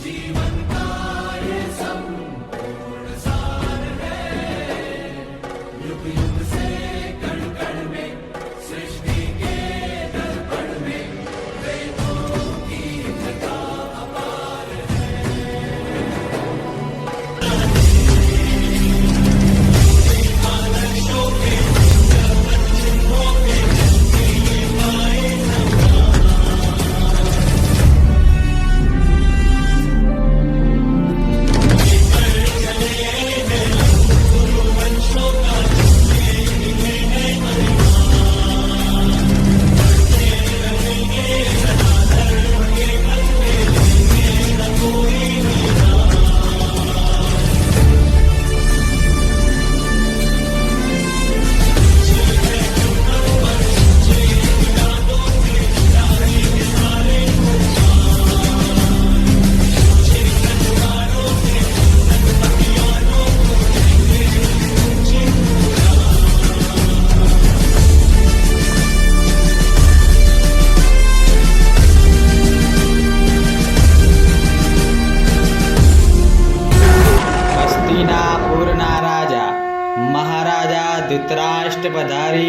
Jesus.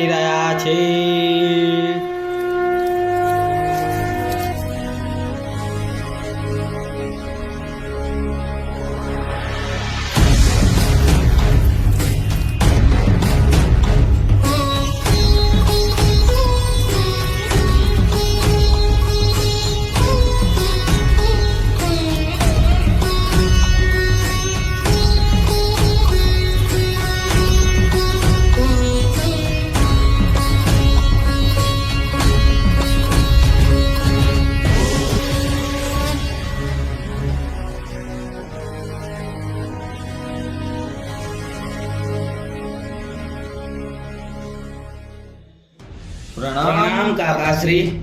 રહ્યા છે. પ્રણામ. કાકાશ્રી.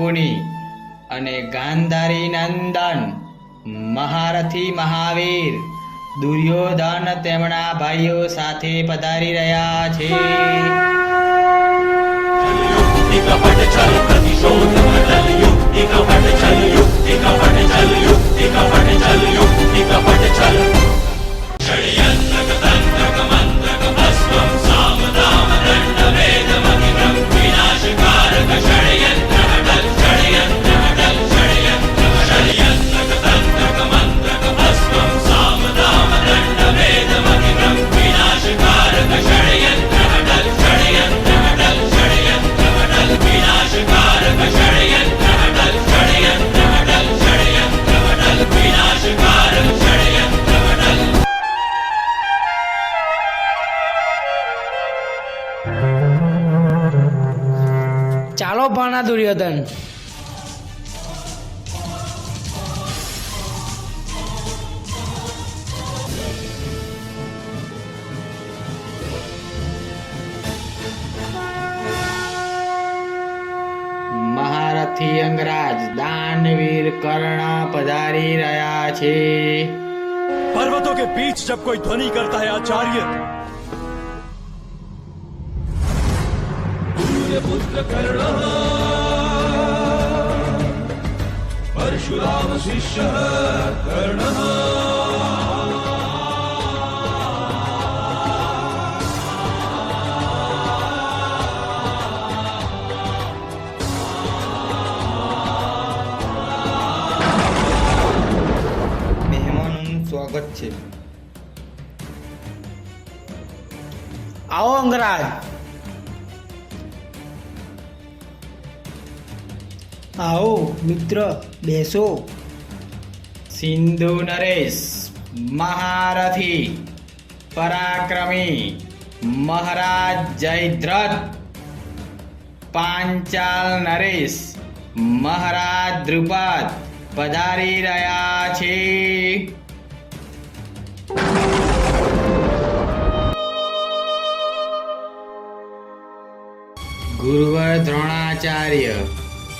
ગુણી અને ગાંધારી નંદન મહારથી મહાવીર દુર્યોધન તેમના ભાઈઓ સાથે પધારી રહ્યા છે षड्यन्त्रकतन्त्रकमन्त्रकमस्त्वं सामदामदण्डवेदमहितं विनाशकारक દુર્યોધન મહારથી અંગરાજ દાનવીર કર્ણ પધારી રહ્યા છે. પર્વતો કે બીચ જબ કોઈ ધ્વનિ કરતા હૈ આચાર્ય. પુત્ર કર્ણ परशुराम शिष्य कर्ण મહેમાનોનું સ્વાગત છે આવો અંગરાજ આવો, મિત્ર, બેસો. સિંધુ નરેશ, મહારથી, પરાક્રમી, મહારાજ જયદ્રથ. પાંચાલ નરેશ, મહારાજ દ્રુપદ, પધારી રહ્યા છે. ગુરુવર દ્રોણાચાર્ય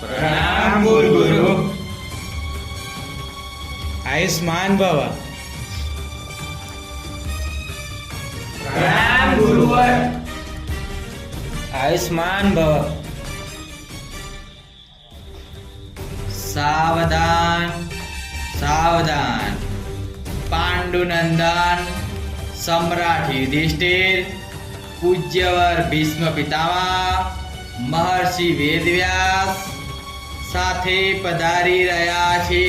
પ્રણામ કુલગુરુ આયુષ્માન ભવ પ્રણામ ગુરુવર આયુષ્માન ભવ સાવધાન સાવધાન પાંડુનંદન સમ્રાટ યુધિષ્ઠિર પૂજ્યવર ભીષ્મ પિતામહ મહર્ષિ વેદવ્યાસ સાથે પધારી રહ્યા છે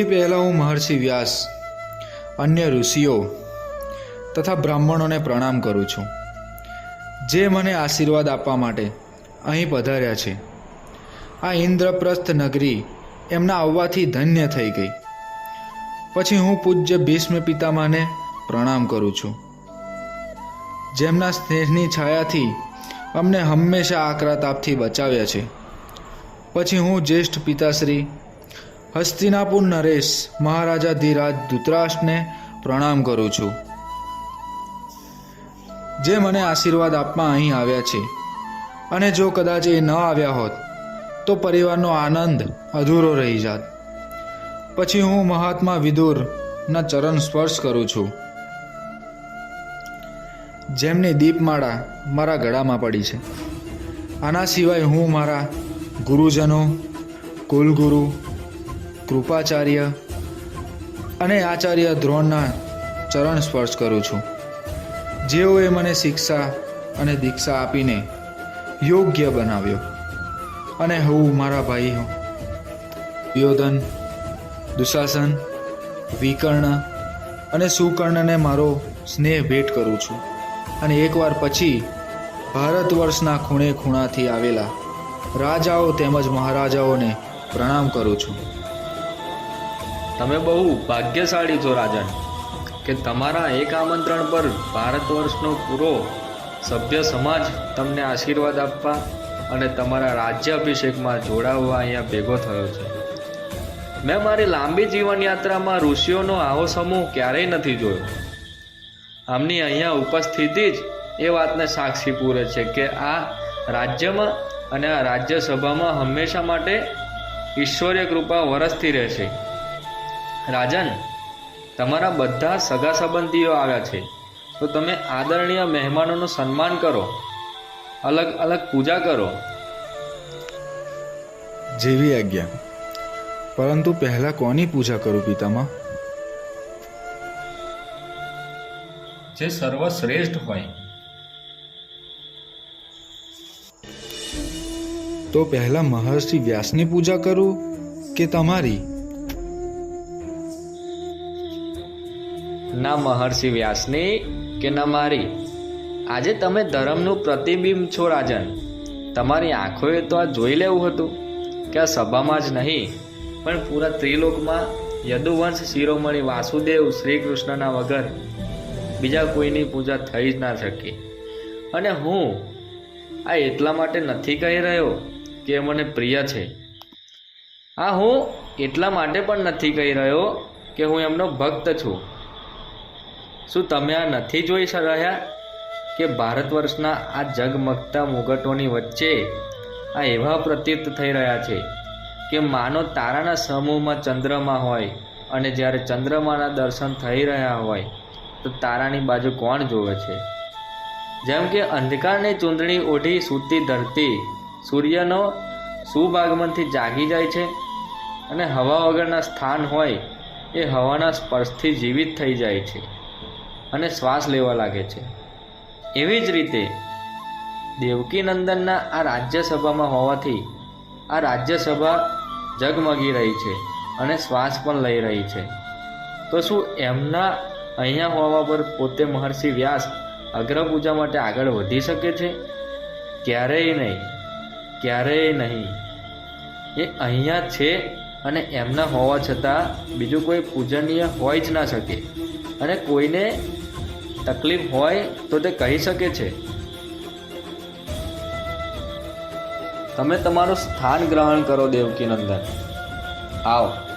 સૌથી પહેલાં હું મહર્ષિ વ્યાસ, અન્ય ઋષિઓ તથા બ્રાહ્મણોને પ્રણામ કરું છું, જે મને આશીર્વાદ આપવા માટે અહીં પધાર્યા છે. આ ઇન્દ્રપ્રસ્થ નગરી એમના આવવાથી ધન્ય થઈ ગઈ. પછી હું પૂજ્ય ભીષ્મ પિતામાને પ્રણામ કરું છું. જેમના સ્નેહની છાયાથી અમને હંમેશા આકરા તાપથી બચાવ્યા છે. પછી હું જ્યેષ્ઠ પિતાશ્રી હસ્તિનાપુર નરેશ મહારાજા ધીરાજ ધૃતરાષ્ટ્રને પ્રણામ કરું છું. જે મને આશીર્વાદ આપવા અહીં આવ્યા છે. અને જો કદાચ એ ન આવ્યા હોત, તો પરિવારનો આનંદ અધૂરો રહી જાત. પછી હું મહાત્મા વિદુરના ચરણ સ્પર્શ કરું છું. જેમની દીપમાળા મારા ગળામાં પડી છે. આના સિવાય હું મારા ગુરુજનો, કુલગુરુ કૃપાચાર્ય અને આચાર્ય દ્રોણના ચરણ સ્પર્શ કરું છું. જેઓએ મને શિક્ષા અને દીક્ષા આપીને યોગ્ય બનાવ્યો અને હું મારા ભાઈ યોધન, દુશાસન, વિકર્ણ અને સુકર્ણને મારો સ્નેહ ભેટ કરું છું અને એકવાર પછી ભારત વર્ષના ખૂણે ખૂણાથી આવેલા રાજાઓ તેમજ મહારાજાઓને પ્રણામ કરું છું. તમે બહુ ભાગ્યશાળી છો, રાજન, કે તમારા એક આમંત્રણ પર ભારત વર્ષનો પૂરો સભ્ય સમાજ તમને આશીર્વાદ આપવા અને તમારા રાજ્ય અભિષેકમાં જોડાવવા અહીંયા ભેગો થયો છે. મેં મારી લાંબી જીવનયાત્રામાં ઋષિઓનો આવો સમૂહ ક્યારેય નથી જોયો. આમની અહીંયા ઉપસ્થિતિ જ એ વાતને સાક્ષી પૂરે છે કે આ રાજ્યમાં અને આ રાજ્યસભામાં હંમેશા માટે ઈશ્વરીય કૃપા વરસતી રહેશે. રાજન તમારા બધા સગા સંબંધીઓ આવ્યા છે. તો તમે આદરણીય મહેમાનોનું સન્માન કરો. અલગ અલગ પૂજા કરો. જેવી આજ્ઞા. પરંતુ પહેલાં કોની પૂજા કરું પિતામાં? જે સર્વશ્રેષ્ઠ હોય. તો પહેલાં મહર્ષિ વ્યાસની પૂજા કરું કે તમારી? ના મહર્ષિ વ્યાસની કે ના મારી. આજે તમે ધર્મનું પ્રતિબિંબ છો, રાજન. તમારી આંખોએ તો આ જોઈ લેવું હતું કે આ સભામાં જ નહીં, પણ પૂરા ત્રિલોકમાં યદુવંશ શિરોમણી વાસુદેવ શ્રી કૃષ્ણના વગર બીજા કોઈની પૂજા થઈ જ ના શકી. અને હું આ એટલા માટે નથી કહી રહ્યો કે મને પ્રિય છે. આ હું એટલા માટે પણ નથી કહી રહ્યો કે હું એમનો ભક્ત છું. શું તમે આ નથી જોઈ રહ્યા કે ભારત વર્ષના આ જગમગતા મુગટોની વચ્ચે આ એવા પ્રતીત થઈ રહ્યા છે કે માનો તારાના સમૂહમાં ચંદ્રમા હોય અને જ્યારે ચંદ્રમાના દર્શન થઈ રહ્યા હોય તો તારાની બાજુ કોણ જોવે છે? જેમ કે અંધકારની ચૂંદણી ઓઢી સૂતી ધરતી સૂર્યનો સુભાગમનથી જાગી જાય છે અને હવા વગરના સ્થાન હોય એ હવાના સ્પર્શથી જીવિત થઈ જાય છે. અને શ્વાસ લેવા લાગે છે. એવી જ રીતે દેવકીનંદનના આ રાજ્યસભામાં હોવાથી આ રાજ્યસભા ઝગમગી રહી છે અને શ્વાસ પણ લઈ રહી છે. તો શું એમના અહીંયા હોવા પર પોતે મહર્ષિ વ્યાસ અગ્રપૂજા માટે આગળ વધી શકે છે? ક્યારેય નહીં ક્યારેય નહીં. એ અહીંયા છે અને એમના હોવા છતાં બીજું કોઈ પૂજનીય હોય જ ના શકે. અને કોઈને તકલીફ હોય તો તે કહી શકે છે. તમે તમારું સ્થાન ગ્રહણ કરો દેવકી નંદન આવો.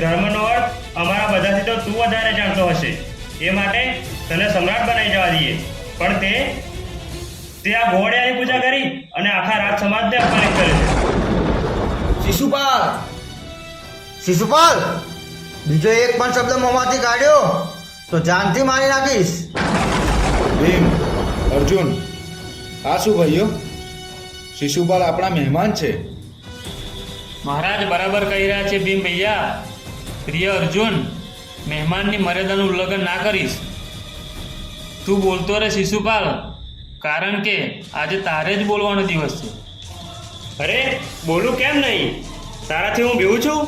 ધર્મનો અર્થ અમારા બધાથી તો તું વધારે જાણતો હશે. એ માટે તને સમ્રાટ બનાવી જવા દઈએ. પણ તે તે આ ઘોડિયાની પૂજા કરી અને આખા રાજ સમાજને અપમાનિત કરે છે. શિશુપાલ! શિશુપાલ! બીજો એક પણ શબ્દ મોંમાંથી કાઢ્યો. તો જાનથી મારી નાખીશ. ભીમ અર્જુન આ શું ભાઈઓ? શિશુપાલ આપણા મહેમાન છે. મહારાજ બરાબર કહી રહ્યા છે ભીમ ભૈયા. પ્રિય અર્જુન, મહેમાનની મર્યાદાનું ઉલ્લંઘન ના કરીશ. તું બોલતો રહે શિશુપાલ, કારણ કે આજે તારે જ બોલવાનો દિવસ છે. અરે, બોલું કેમ નહીં? તારાથી હું બીવું છું?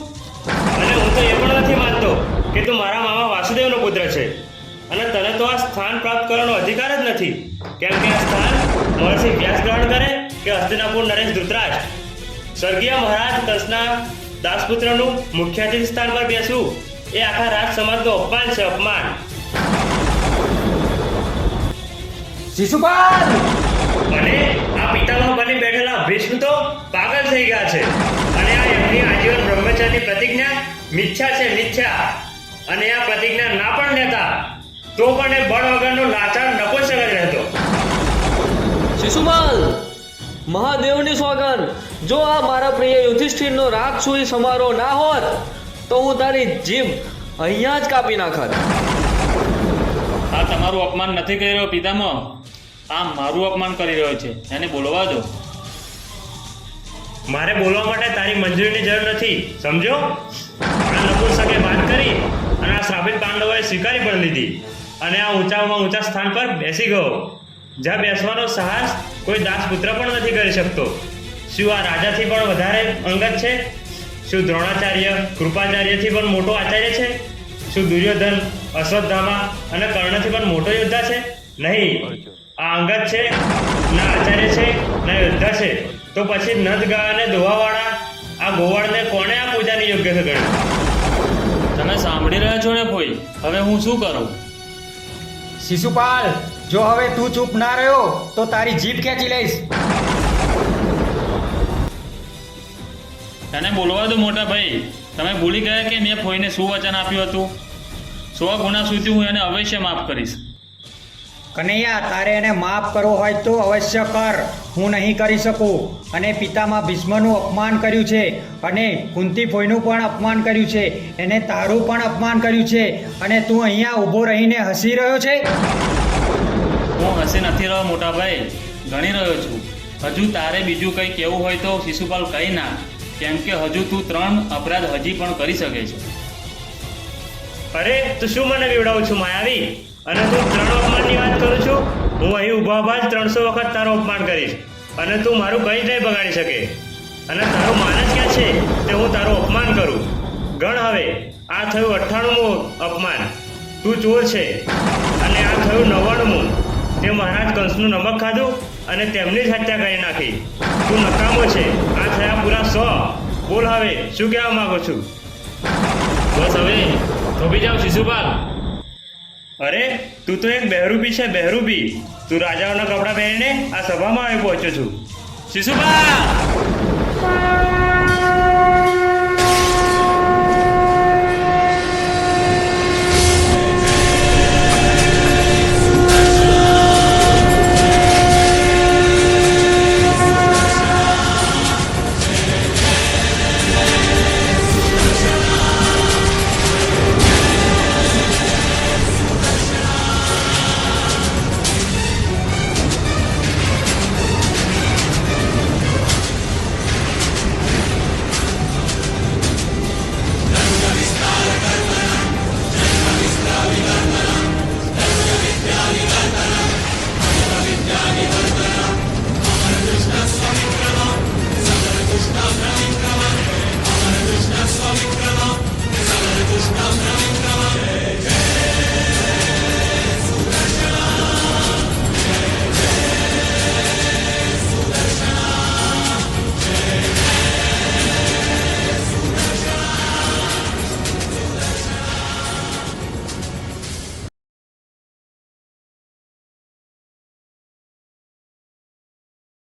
અને હું તો એ પણ નથી માનતો કે તું મારા મામા વાસુદેવનો પુત્ર છે. અને તને તો આ સ્થાન પ્રાપ્ત કરવાનો અધિકાર જ નથી. કેમ કે આ સ્થાન મહર્ષિ વ્યાસ ગ્રહણ કરે કે હસ્તિનાપુર નરેશ ધૃતરાજ? સ્વર્ગીય મહારાજ કંસના દાસપુત્રનું મુખ્યાધિક સ્થાન પર બેસવું એ આખા રાજ સમાજનું અપમાન છે અપમાન. શિશુપાલ! અને આ પિતામહ બની બેઠેલા ભીષ્મ તો પાગલ થઈ ગયા છે. અને આ એમની આજીવન બ્રહ્મચારની પ્રતિજ્ઞા મિથ્યા છે મિથ્યા. અને આ પ્રતિજ્ઞા ના પણ લેતા તો પણ એ બળ વગરનો લાચાર નપુંસક જ રહેતો. શિશુપાલ! મહાદેવની સોગન જો આ મારા પ્રિય યુધિષ્ઠિરનો રાગ સુઈ સમારોહ ના હોત તો હું તારી જીભ અહીંયા જ કાપી નાખત. આ તમારું અપમાન નથી કરી રહ્યો પિતામહ. આ મારું અપમાન કરી રહ્યો છે. એને બોલવા દો. મારે બોલવા માટે તારી મંજૂરીની જરૂર નથી સમજો? આ નપુંસકે વાત કરી અને આ શ્રાપિત પાંડવોએ સ્વીકારી પણ લીધી અને આ ઊંચામાં ઊંચા સ્થાન પર બેસી ગયો. જ્યાં બેસવાનો સાહસ કોઈ દાસપુત્ર પણ નથી કરી શકતો. શું આ રાજાથી પણ વધારે અંગત છે? શું દ્રોણાચાર્ય કૃપાચાર્યથી પણ મોટો આચાર્ય છે? શું દુર્યોધન અશ્વત્થામા અને કર્ણથી પણ મોટો યોદ્ધા છે? નહીં. આ અંગત છે ના આચાર્ય છે ના યોદ્ધા છે. તો પછી નદ ગાય અને દોવાવાળા આ ગોવાળને કોણે આ પૂજાની યોગ્ય છે ગણ્યું? તમે સાંભળી રહ્યા છો ને કોઈ હવે હું શું કરું? શિશુપાલ! જો હવે તું ચૂપ ના રહ્યો, તો તારી જીભ ખેંચી લઈશ. એને બોલવા દો મોટા ભાઈ. તમે ભૂલી ગયા કે મેં ફોઈને શું વચન આપ્યું હતું? સો ગુના સુધી હું એને અવશ્ય માફ કરીશ. કનૈયા તારે એને માફ કરવો હોય તો અવશ્ય કર. હું નહીં કરી શકું. અને પિતામાં ભીષ્મનું અપમાન કર્યું છે અને કુંતી ફોઈનું પણ અપમાન કર્યું છે. એને તારું પણ અપમાન કર્યું છે. અને તું અહીંયા ઊભો રહીને હસી રહ્યો છે? હું હસી નથી રહ્યો મોટા ભાઈ. ગણી રહ્યો છું. હજુ તારે બીજું કંઈ કહેવું હોય તો શિશુપાલ કહી ના. કેમ કે હજુ તું ત્રણ અપરાધ હજી પણ કરી શકે છે. અરે તું શું મને બીવડાવું છું માયાવી? અને તું ત્રણ અપમાનની વાત કરું છું, હું અહીં ઊભા ઊભા જ ત્રણસો વખત તારું અપમાન કરીશ. અને તું મારું કંઈ જ નહીં બગાડી શકે. અને તારું માનસ ક્યાં છે, તે હું તારું અપમાન કરું. ગણ હવે, આ થયું અઠ્ઠાણુંમું અપમાન. તું ચોર છે, અને આ થયું નવ્વાણુંમું. તે મહારાજ કંસનું નમક ખાધું અને તેમની જ હત્યા કરી નાખી. તું નકામો છે, આ થયા પૂરા સો. બોલ હવે, શું કહેવા માગો છું? બસ હવે, થોભી જાઓ, શિશુપાલ. અરે, તું તો એક બહેરૂપી છે બહેરૂપી તું રાજાઓના કપડાં પહેરીને આ સભામાં આવી પહોંચ્યો છું. શિશુપાલ